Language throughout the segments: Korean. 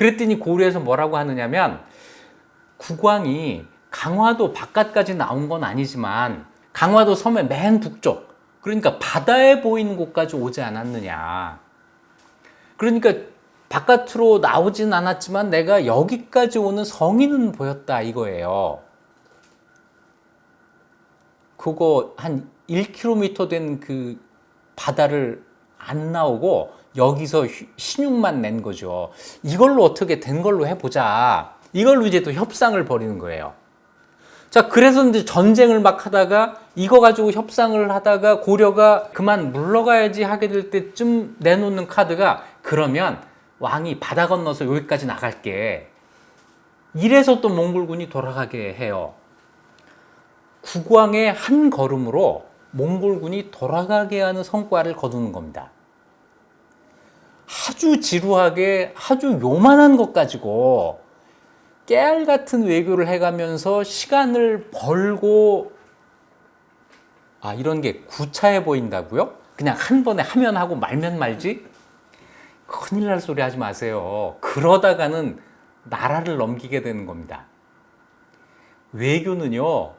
그랬더니 고려에서 뭐라고 하느냐면 국왕이 강화도 바깥까지 나온 건 아니지만 강화도 섬의 맨 북쪽 그러니까 바다에 보이는 곳까지 오지 않았느냐. 그러니까 바깥으로 나오진 않았지만 내가 여기까지 오는 성인은 보였다 이거예요. 그거 한 1km 된 그 바다를 안 나오고 여기서 휴- 신용만 낸 거죠. 이걸로 어떻게 된 걸로 해보자. 이걸로 이제 또 협상을 벌이는 거예요. 자, 그래서 이제 전쟁을 막 하다가 이거 가지고 협상을 하다가 고려가 그만 물러가야지 하게 될 때쯤 내놓는 카드가 그러면 왕이 바다 건너서 여기까지 나갈게. 이래서 또 몽골군이 돌아가게 해요. 국왕의 한 걸음으로 몽골군이 돌아가게 하는 성과를 거두는 겁니다. 아주 지루하게 아주 요만한 것 가지고 깨알 같은 외교를 해가면서 시간을 벌고 아 이런 게 구차해 보인다고요? 그냥 한 번에 하면 하고 말면 말지? 큰일 날 소리 하지 마세요. 그러다가는 나라를 넘기게 되는 겁니다. 외교는요,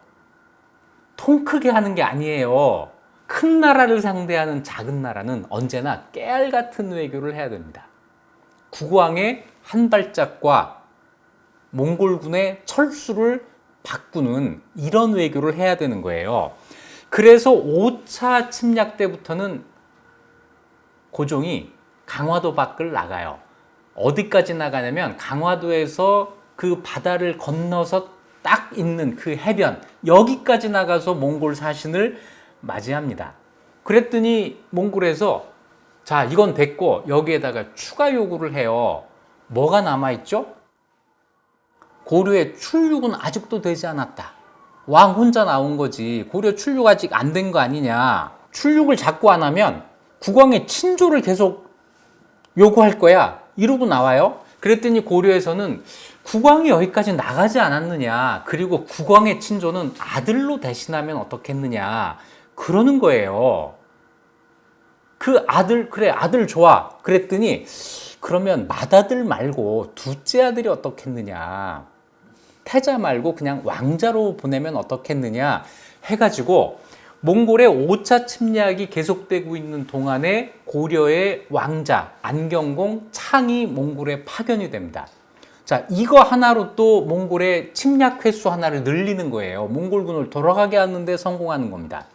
통 크게 하는 게 아니에요. 큰 나라를 상대하는 작은 나라는 언제나 깨알 같은 외교를 해야 됩니다. 국왕의 한 발짝과 몽골군의 철수를 바꾸는 이런 외교를 해야 되는 거예요. 그래서 5차 침략 때부터는 고종이 강화도 밖을 나가요. 어디까지 나가냐면 강화도에서 그 바다를 건너서 딱 있는 그 해변 여기까지 나가서 몽골 사신을 맞이합니다. 그랬더니 몽골에서 자 이건 됐고 여기에다가 추가 요구를 해요. 뭐가 남아 있죠? 고려의 출육은 아직도 되지 않았다. 왕 혼자 나온 거지. 고려 출육 아직 안 된 거 아니냐. 출육을 자꾸 안 하면 국왕의 친조를 계속 요구할 거야. 이러고 나와요. 그랬더니 고려에서는 국왕이 여기까지 나가지 않았느냐. 그리고 국왕의 친조는 아들로 대신하면 어떻겠느냐. 그러는 거예요. 그 아들, 그래, 아들 좋아. 그랬더니 그러면 맏아들 말고 둘째 아들이 어떻겠느냐. 태자 말고 그냥 왕자로 보내면 어떻겠느냐 해가지고 몽골의 5차 침략이 계속되고 있는 동안에 고려의 왕자 안경공 창이 몽골에 파견이 됩니다. 자, 이거 하나로 또 몽골의 침략 횟수 하나를 늘리는 거예요. 몽골군을 돌아가게 하는데 성공하는 겁니다.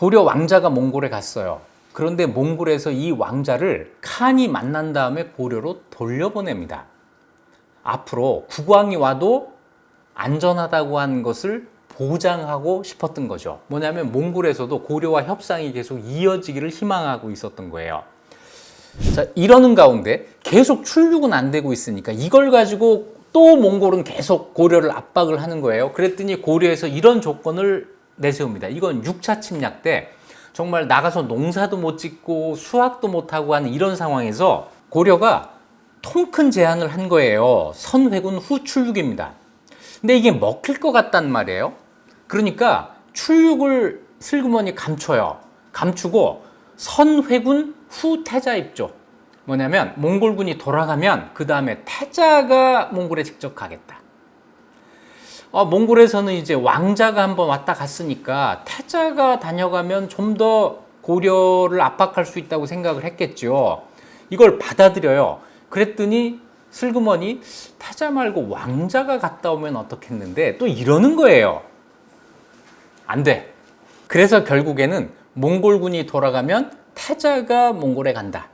고려 왕자가 몽골에 갔어요. 그런데 몽골에서 이 왕자를 칸이 만난 다음에 고려로 돌려보냅니다. 앞으로 국왕이 와도 안전하다고 한 것을 보장하고 싶었던 거죠. 뭐냐면 몽골에서도 고려와 협상이 계속 이어지기를 희망하고 있었던 거예요. 자, 이러는 가운데 계속 출육은 안 되고 있으니까 이걸 가지고 또 몽골은 계속 고려를 압박을 하는 거예요. 그랬더니 고려에서 이런 조건을 내세웁니다. 이건 6차 침략 때 정말 나가서 농사도 못 짓고 수학도 못 하고 하는 이런 상황에서 고려가 통 큰 제안을 한 거예요. 선회군 후 출육입니다. 근데 이게 먹힐 것 같단 말이에요. 그러니까 출육을 슬그머니 감춰요. 감추고 선회군 후 태자 입조. 뭐냐면 몽골군이 돌아가면 그 다음에 태자가 몽골에 직접 가겠다. 어, 몽골에서는 이제 왕자가 한번 왔다 갔으니까 태자가 다녀가면 좀 더 고려를 압박할 수 있다고 생각을 했겠죠. 이걸 받아들여요. 그랬더니 슬그머니 태자 말고 왕자가 갔다 오면 어떻겠는데 또 이러는 거예요. 안 돼. 그래서 결국에는 몽골군이 돌아가면 태자가 몽골에 간다.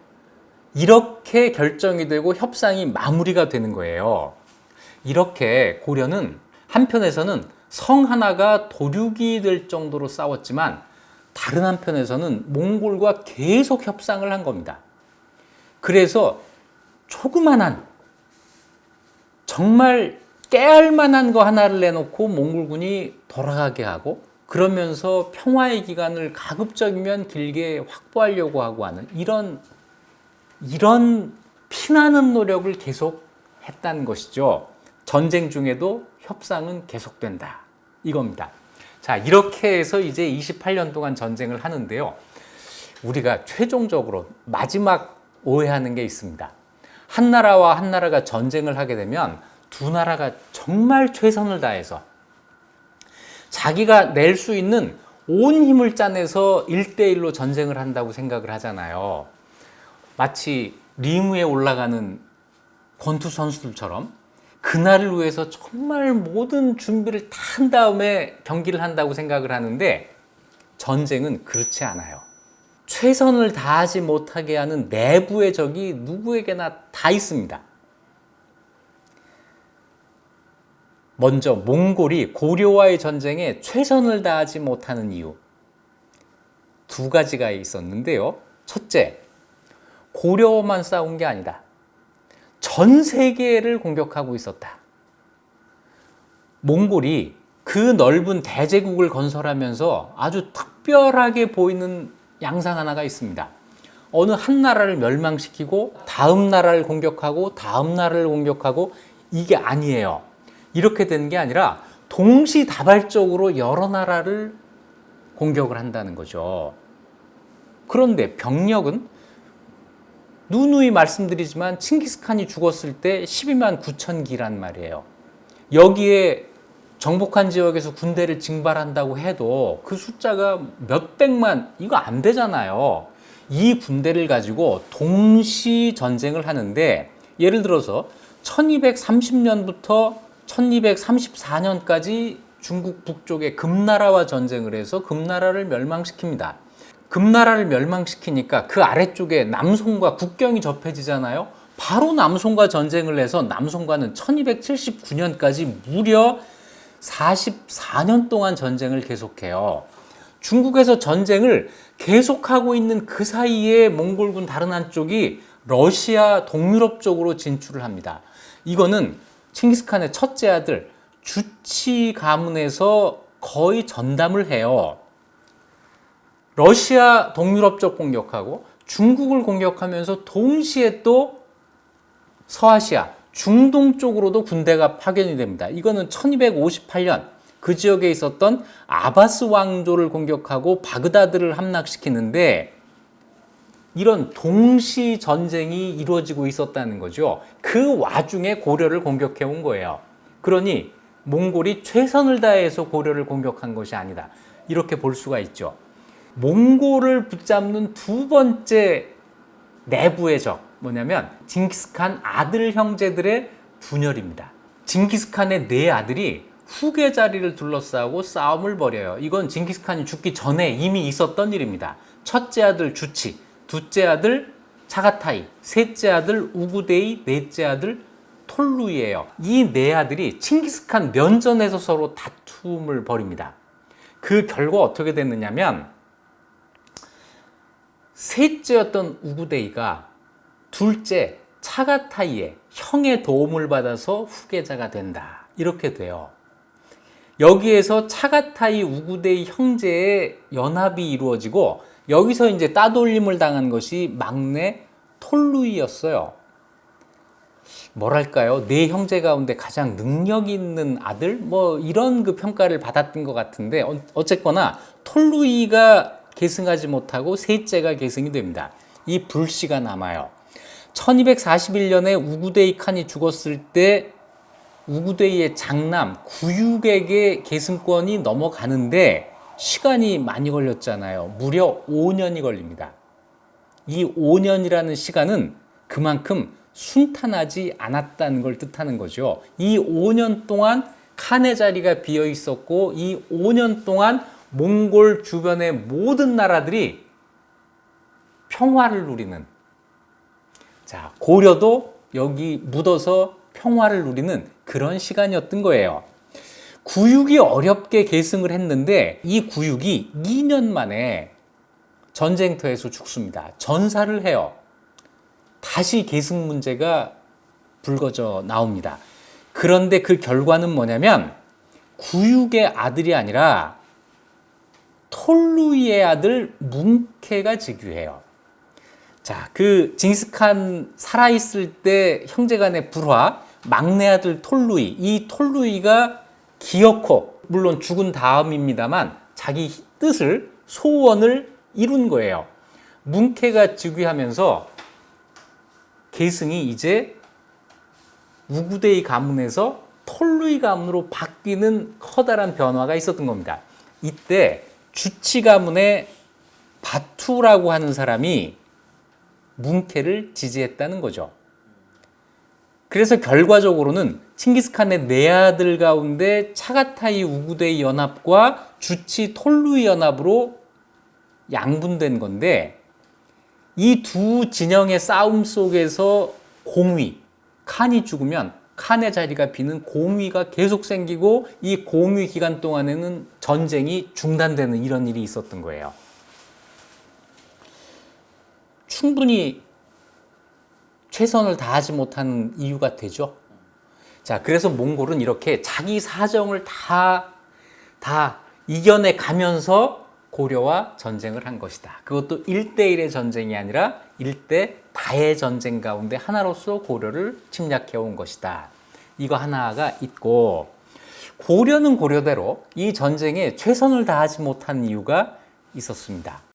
이렇게 결정이 되고 협상이 마무리가 되는 거예요. 이렇게 고려는 한편에서는 성 하나가 도륙이 될 정도로 싸웠지만 다른 한편에서는 몽골과 계속 협상을 한 겁니다. 그래서 조그만한 정말 깨알 만한 거 하나를 내놓고 몽골군이 돌아가게 하고 그러면서 평화의 기간을 가급적이면 길게 확보하려고 하고 하는 이런 이런 피나는 노력을 계속 했다는 것이죠. 전쟁 중에도 협상은 계속된다. 이겁니다. 자, 이렇게 해서 이제 28년 동안 전쟁을 하는데요. 우리가 최종적으로 마지막 오해하는 게 있습니다. 한 나라와 한 나라가 전쟁을 하게 되면 두 나라가 정말 최선을 다해서 자기가 낼 수 있는 온 힘을 짜내서 일대일로 전쟁을 한다고 생각을 하잖아요. 마치 링 위에 올라가는 권투 선수들처럼 그날을 위해서 정말 모든 준비를 다 한 다음에 경기를 한다고 생각을 하는데 전쟁은 그렇지 않아요. 최선을 다하지 못하게 하는 내부의 적이 누구에게나 다 있습니다. 먼저 몽골이 고려와의 전쟁에 최선을 다하지 못하는 이유 두 가지가 있었는데요. 첫째, 고려만 싸운 게 아니다. 전 세계를 공격하고 있었다. 몽골이 그 넓은 대제국을 건설하면서 아주 특별하게 보이는 양상 하나가 있습니다. 어느 한 나라를 멸망시키고 다음 나라를 공격하고 다음 나라를 공격하고 이게 아니에요. 이렇게 되는 게 아니라 동시다발적으로 여러 나라를 공격을 한다는 거죠. 그런데 병력은 누누이 말씀드리지만 칭기스칸이 죽었을 때 12만 9천 기란 말이에요. 여기에 정복한 지역에서 군대를 징발한다고 해도 그 숫자가 몇백만 이거 안 되잖아요. 이 군대를 가지고 동시 전쟁을 하는데 예를 들어서 1230년부터 1234년까지 중국 북쪽에 금나라와 전쟁을 해서 금나라를 멸망시킵니다. 금나라를 멸망시키니까 그 아래쪽에 남송과 국경이 접해지잖아요. 바로 남송과 전쟁을 해서 남송과는 1279년까지 무려 44년 동안 전쟁을 계속해요. 중국에서 전쟁을 계속하고 있는 그 사이에 몽골군 다른 한쪽이 러시아 동유럽 쪽으로 진출을 합니다. 이거는 칭기스칸의 첫째 아들 주치 가문에서 거의 전담을 해요. 러시아 동유럽 쪽 공격하고 중국을 공격하면서 동시에 또 서아시아, 중동 쪽으로도 군대가 파견이 됩니다. 이거는 1258년 그 지역에 있었던 아바스 왕조를 공격하고 바그다드를 함락시키는데 이런 동시 전쟁이 이루어지고 있었다는 거죠. 그 와중에 고려를 공격해 온 거예요. 그러니 몽골이 최선을 다해서 고려를 공격한 것이 아니다. 이렇게 볼 수가 있죠. 몽골을 붙잡는 두 번째 내부의 적 뭐냐면 징기스칸 아들 형제들의 분열입니다. 징기스칸의 네 아들이 후계 자리를 둘러싸고 싸움을 벌여요. 이건 징기스칸이 죽기 전에 이미 있었던 일입니다. 첫째 아들 주치, 둘째 아들 차가타이, 셋째 아들 우구데이, 넷째 아들 톨루이예요. 이 네 아들이 칭기스칸 면전에서 서로 다툼을 벌입니다. 그 결과 어떻게 됐느냐면 셋째였던 우구데이가 둘째 차가타이의 형의 도움을 받아서 후계자가 된다. 이렇게 돼요. 여기에서 차가타이 우구데이 형제의 연합이 이루어지고 여기서 이제 따돌림을 당한 것이 막내 톨루이였어요. 뭐랄까요? 네 형제 가운데 가장 능력 있는 아들? 뭐 이런 그 평가를 받았던 것 같은데 어- 어쨌거나 톨루이가 계승하지 못하고 셋째가 계승이 됩니다. 이 불씨가 남아요. 1241년에 우구데이 칸이 죽었을 때 우구데이의 장남 구육에게 계승권이 넘어가는데 시간이 많이 걸렸잖아요. 무려 5년이 걸립니다. 이 5년이라는 시간은 그만큼 순탄하지 않았다는 걸 뜻하는 거죠. 이 5년 동안 칸의 자리가 비어 있었고 이 5년 동안 몽골 주변의 모든 나라들이 평화를 누리는 자, 고려도 여기 묻어서 평화를 누리는 그런 시간이었던 거예요. 구육이 어렵게 계승을 했는데 이 구육이 2년 만에 전쟁터에서 죽습니다. 전사를 해요. 다시 계승 문제가 불거져 나옵니다. 그런데 그 결과는 뭐냐면 구육의 아들이 아니라 톨루이의 아들 뭉케가 즉위해요. 자, 그 징스칸 살아있을 때 형제 간의 불화, 막내 아들 톨루이, 이 톨루이가 기어코, 물론 죽은 다음입니다만 자기 뜻을, 소원을 이룬 거예요. 뭉케가 즉위하면서 계승이 이제 우구대의 가문에서 톨루이 가문으로 바뀌는 커다란 변화가 있었던 겁니다. 이때 주치 가문의 바투라고 하는 사람이 문케를 지지했다는 거죠. 그래서 결과적으로는 칭기스칸의 네 아들 가운데 차가타이 우구데이 연합과 주치 톨루이 연합으로 양분된 건데 이 두 진영의 싸움 속에서 공위, 칸이 죽으면 칸의 자리가 비는 공위가 계속 생기고 이 공위 기간 동안에는 전쟁이 중단되는 이런 일이 있었던 거예요. 충분히 최선을 다하지 못하는 이유가 되죠. 자, 그래서 몽골은 이렇게 자기 사정을 다, 다 이겨내 가면서 고려와 전쟁을 한 것이다. 그것도 1대1의 전쟁이 아니라 1대 다의 전쟁 가운데 하나로서 고려를 침략해 온 것이다. 이거 하나가 있고, 고려는 고려대로 이 전쟁에 최선을 다하지 못한 이유가 있었습니다.